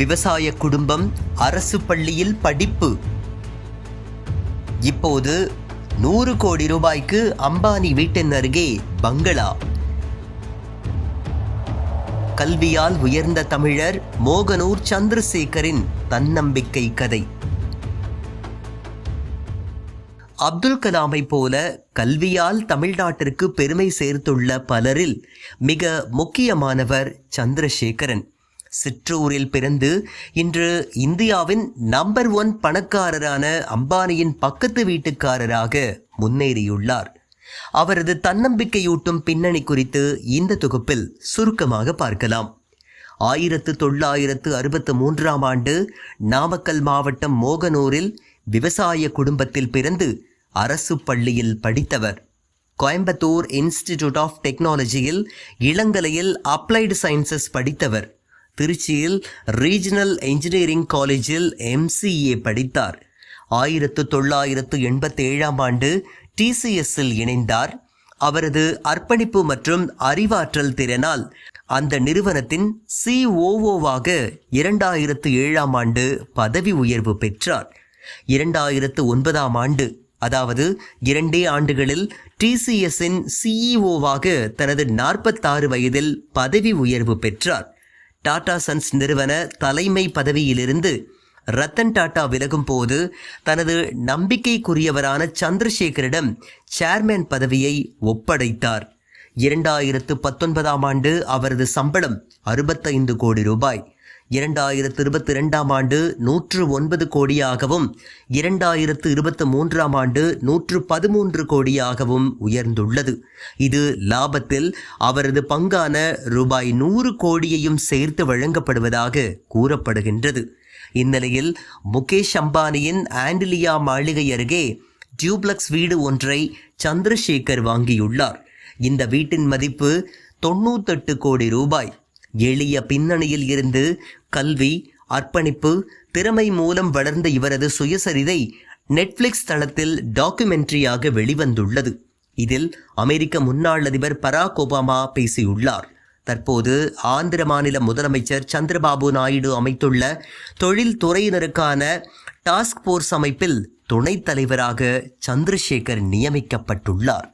விவசாய குடும்பம் அரசு பள்ளியில் படிப்பு. இப்போது நூறு கோடி ரூபாய்க்கு அம்பானி வீட்டின் அருகே பங்களா. கல்வியால் உயர்ந்த தமிழர் மோகனூர் சந்திரசேகரின் தன்னம்பிக்கை கதை. அப்துல் கலாமை போல கல்வியால் தமிழ்நாட்டிற்கு பெருமை சேர்த்துள்ள பலரில் மிக முக்கியமானவர் சந்திரசேகரன். சிற்றூரில் பிறந்து இன்று இந்தியாவின் நம்பர் ஒன் பணக்காரரான அம்பானியின் பக்கத்து வீட்டுக்காரராக முன்னேறியுள்ளார். அவரது தன்னம்பிக்கையூட்டும் பின்னணி குறித்து இந்த தொகுப்பில் சுருக்கமாக பார்க்கலாம். ஆயிரத்து தொள்ளாயிரத்து அறுபத்து மூன்றாம் ஆண்டு நாமக்கல் மாவட்டம் மோகனூரில் விவசாய குடும்பத்தில் பிறந்து அரசு பள்ளியில் படித்தவர். கோயம்புத்தூர் இன்ஸ்டிடியூட் ஆஃப் டெக்னாலஜியில் இளங்கலையில் அப்ளைடு சயின்சஸ் படித்தவர். திருச்சியில் ரீஜனல் என்ஜினியரிங் காலேஜில் எம்சிஏ படித்தார். ஆயிரத்து தொள்ளாயிரத்து எண்பத்தி ஏழாம் ஆண்டு டிசிஎஸ்ஸில் இணைந்தார். அவரது அர்ப்பணிப்பு மற்றும் அறிவாற்றல் திறனால் அந்த நிறுவனத்தின் சிஓஓவாக இரண்டாயிரத்து ஏழாம் ஆண்டு பதவி உயர்வு பெற்றார். இரண்டாயிரத்து ஒன்பதாம் ஆண்டு அதாவது இரண்டே ஆண்டுகளில் டிசிஎஸ்ஸின் சிஇஓவாக தனது நாற்பத்தாறு வயதில் பதவி உயர்வு பெற்றார். டாடா சன்ஸ் நிறுவன தலைமை பதவியிலிருந்து ரத்தன் டாடா விலகும் போது தனது நம்பிக்கைக்குரியவரான சந்திரசேகரிடம் சேர்மேன் பதவியை ஒப்படைத்தார். இரண்டாயிரத்து பத்தொன்பதாம் ஆண்டு அவரது சம்பளம் அறுபத்தைந்து கோடி ரூபாய். இரண்டாயிரத்து இருபத்தி ரெண்டாம் ஆண்டு நூற்று ஒன்பது கோடியாகவும் இரண்டாயிரத்து இருபத்தி மூன்றாம் ஆண்டு நூற்று பதிமூன்று கோடியாகவும் உயர்ந்துள்ளது. இது லாபத்தில் அவரது பங்கான ரூபாய் நூறு கோடியையும் சேர்த்து வழங்கப்படுவதாக கூறப்படுகின்றது. இந்நிலையில் முகேஷ் அம்பானியின் ஆண்டிலியா மாளிகை அருகே டியூப்ளக்ஸ் வீடு ஒன்றை சந்திரசேகர் வாங்கியுள்ளார். இந்த வீட்டின் மதிப்பு தொண்ணூத்தெட்டு கோடி ரூபாய். எளிய பின்னணியில் இருந்து கல்வி அர்ப்பணிப்பு திறமை மூலம் வளர்ந்த இவரது சுயசரிதை நெட்ஃப்ளிக்ஸ் தளத்தில் டாக்குமெண்ட்ரியாக வெளிவந்துள்ளது. இதில் அமெரிக்க முன்னாள் அதிபர் பராக் ஒபாமா பேசியுள்ளார். தற்போது ஆந்திர மாநில முதலமைச்சர் சந்திரபாபு நாயுடு அமைத்துள்ள தொழில் துறையினருக்கான டாஸ்க் போர்ஸ் அமைப்பில் துணைத் தலைவராக சந்திரசேகர் நியமிக்கப்பட்டுள்ளார்.